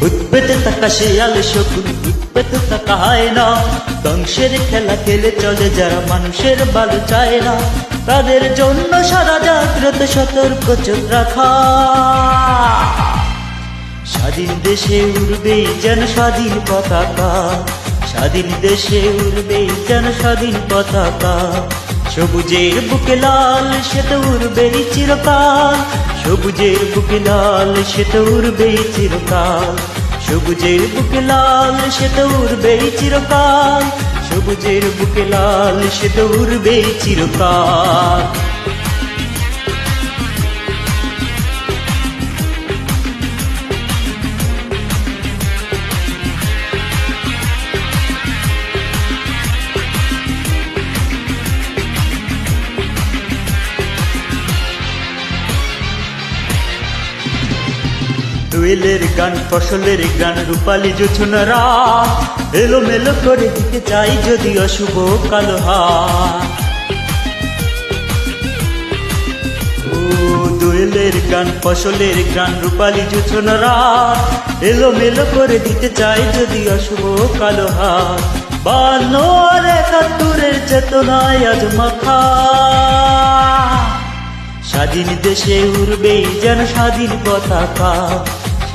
পেতে থাকা শিয়াল শকুন পেতে থাকা হয় না ধ্বংসের খেলা খেলে চলে যারা মানুষের ভালো চায় না। তাদের জন্য সারা জাগ্রত সতর্ক চোখ রাখা। স্বাধীন দেশে উড়বে যেন স্বাধীন পতাকা। স্বাধীন দেশে উড়বে যেন স্বাধীন পতাকা। সবুজের বুকে লাল সে তো চিরকাল। সবুজের বুকে লাল সে তো চিরকাল। সবুজের বুকে লাল সে তো চিরকাল। সবুজের বুকে লাল সে তো চিরকাল। গান, ফসলের গান, রূপালী যোছনারা এলো মেলো করে দিতে চাই যদি অশুভ কালো দোয়েলের গান, ফসলের গান, রূপালী যোছনারা এলো মেলো করে দিতে চাই যদি অশুভ কালো একাত্তরের চেতনায় আজ মাখা। স্বাধীন দেশে উড়বেই যেন স্বাধীন পতাকা।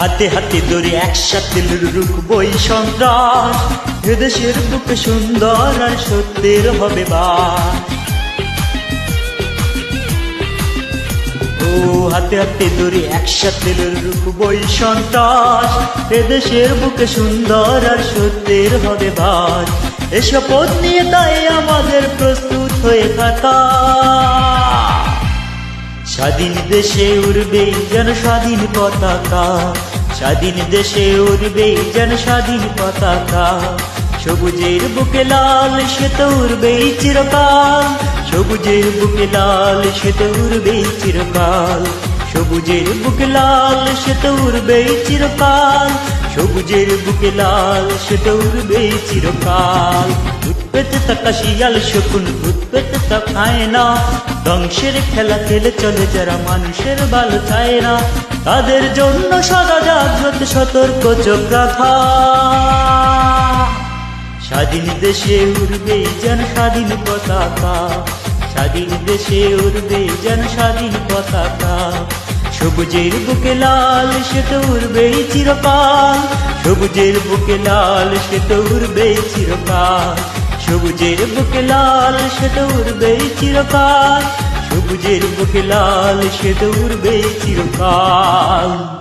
হাতে হাতে ধরে একসাথে রুখবই সন্ত্রাস। এদেশের বুকে সুন্দর আর সত্যের হবে বা ও, হাতে হাতে ধরে একসাথে রুখবই সন্ত্রাস। এদেশের বুকে সুন্দর আর সত্যের হবে ভাস এসব নিয়ে তাই আমাদের প্রস্তুত হয়ে থাকা। স্বাধীন দেশে উড়বেই যেন স্বাধীন পতাকা। স্বাধীন দেশে উড়বেই যেন স্বাধীন পতাকা। সবুজের বুকে লাল সে তো উড়বেই চিরকাল। সবুজের বুকে লাল সে তো উড়বেই চিরকাল। সবুজের বুকে লাল সে তো উড়বেই চিরকাল। সবুজের বুকে লাল সে উড়বেই চিরকাল। ভূত পেতে থাকা শিয়াল শকুন ভূত পেতে তা খায় না ধ্বংসের খেলা খেলে চলে যারা মানুষের ভালো চায় না। তাদের জন্য সদা জাগ্রত সতর্ক চোখ রাখা। স্বাধীন দেশে উড়বে যেন স্বাধীন পতাকা। স্বাধীন দেশে উড়বে যেন স্বাধীন পতাকা। সবুজের বুকে লাল সে তো উড়বেই চিরকাল। সবুজের বুকে লাল সে তো উড়বেই চিরকাল। সবুজের বুকে লাল সে তো উড়বেই চিরকাল। সবুজের বুকে লাল সে তো উড়বেই চিরকাল।